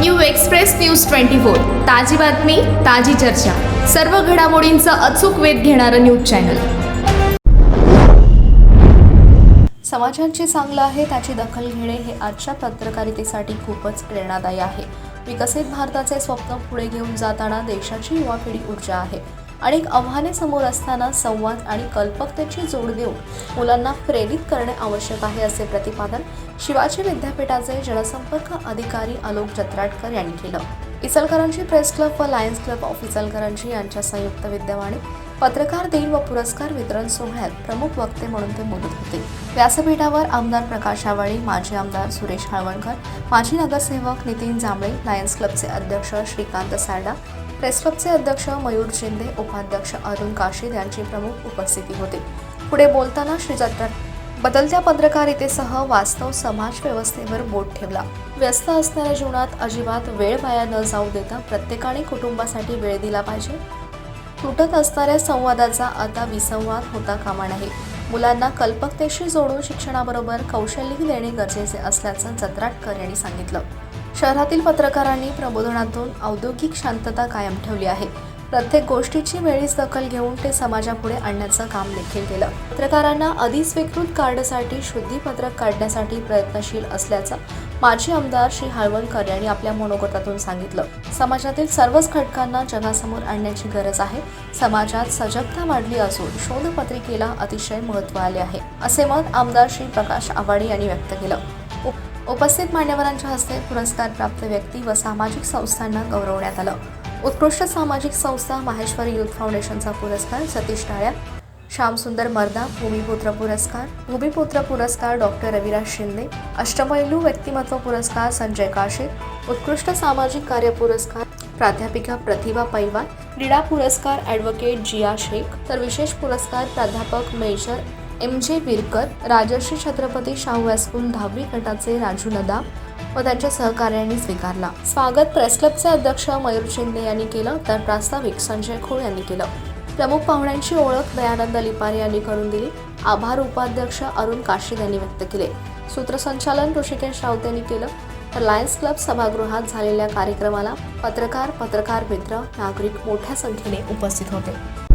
New express news twenty four. ताजी बातमी ताजी चर्चा. सर्व घडामोडींचा अचूक वेध घेणारं न्यूज चॅनल. समाजात जे चांगलं आहे त्याची दखल घेणे हे आजच्या पत्रकारितेसाठी खूपच प्रेरणादायी आहे. विकसित भारताचे स्वप्न पुढे घेऊन जाताना देशाची युवा पिढी ऊर्जा आहे. अनेक आव्हाने समोर असताना संवाद आणि कल्पकतेची जोड देऊन मुलांना प्रेरित करणे आवश्यक आहे असे प्रतिपादन शिवाजी विद्यापीठाचे जनसंपर्क अधिकारी आलोक जत्राटकर यांनी केलं. इचलकरंजी प्रेस क्लब व लायन्स क्लब ऑफ इचलकरंजी यांच्या संयुक्त विद्यमाने पत्रकार दिन व पुरस्कार वितरण सोहळ्यात प्रमुख वक्ते म्हणून ते बोलत होते. व्यासपीठावर आमदार प्रकाश आवळी माजी आमदार सुरेश हळवणकर माजी नगरसेवक नितीन जांभळे लायन्स क्लबचे अध्यक्ष श्रीकांत सारडा प्रेस क्लबचे अध्यक्ष मयूर शिंदे उपाध्यक्ष अरुण काशीद यांची प्रमुख उपस्थिती होती. पुढे बोलताना श्री जत्रा बदलत्या पत्रकारितेसह वास्तव समाज व्यवस्थेवर बोट ठेवला. व्यस्त असणाऱ्या जीवनात अजिबात वेळ वाया न जाऊ देता प्रत्येकाने कुटुंबासाठी वेळ दिला पाहिजे. तुटत असणाऱ्या संवादाचा आता विसंवाद होता कामा नाही मुलांना कल्पकतेशी जोडून शिक्षणाबरोबर कौशल्यही देणे गरजेचे असल्याचं जत्राटकर यांनी सांगितलं. शहरातील पत्रकारांनी प्रबोधनातून औद्योगिक शांतता कायम ठेवली आहे. प्रत्येक गोष्टीची वेळीच दखल घेऊन ते समाजापुढे आणण्याचं काम देखील केलं. पत्रकारांना अधिस्वीकृत कार्डसाठी शुद्धीपत्रक काढण्यासाठी प्रयत्नशील असल्याचं माजी आमदार श्री हळवणकर यांनी आपल्या मनोगतातून सांगितलं. समाजातील सर्वच घटकांना जगासमोर आणण्याची गरज आहे. समाजात सजगता वाढली असून शोधपत्रिकेला अतिशय महत्त्व आले आहे असे मत आमदार श्री प्रकाश आवाडे यांनी व्यक्त केलं. उपस्थित मान्यवरांच्या हस्ते पुरस्कार प्राप्त व्यक्ती व सामाजिक संस्थांना गौरवण्यात आलं. उत्कृष्ट सामाजिक संस्था माहेश्वरी युथ फाउंडेशनचा पुरस्कार सतीश टाळ्या श्यामसुंदर मर्दा भूमिपुत्र पुरस्कार भूमिपुत्र पुरस्कार डॉक्टर रविराज शिंदे अष्टमैलू व्यक्तिमत्व पुरस्कार संजय काशे उत्कृष्ट सामाजिक कार्य पुरस्कार प्राध्यापिका प्रतिभा पैलवान क्रीडा पुरस्कार ॲडव्होकेट जिया शेख तर विशेष पुरस्कार प्राध्यापक major M J Virkar Rajarshi Chhatrapati Shahu high school दहावी गटाचे राजू नदा व त्यांच्या सहकार्यांनी स्वीकारला. स्वागत प्रेस क्लबचे अध्यक्ष मयूर शिंदे यांनी केलं तर प्रास्ताविक संजय खोळ यांनी केलं. प्रमुख पाहुण्यांची ओळख दयानंद लिपारे यांनी करून दिली. आभार उपाध्यक्ष अरुण काशीद यांनी व्यक्त केले. सूत्रसंचालन ऋषिकेश राऊत यांनी केलं. तर लायन्स क्लब सभागृहात झालेल्या कार्यक्रमाला पत्रकार पत्रकार मित्र नागरिक मोठ्या संख्येने उपस्थित होते.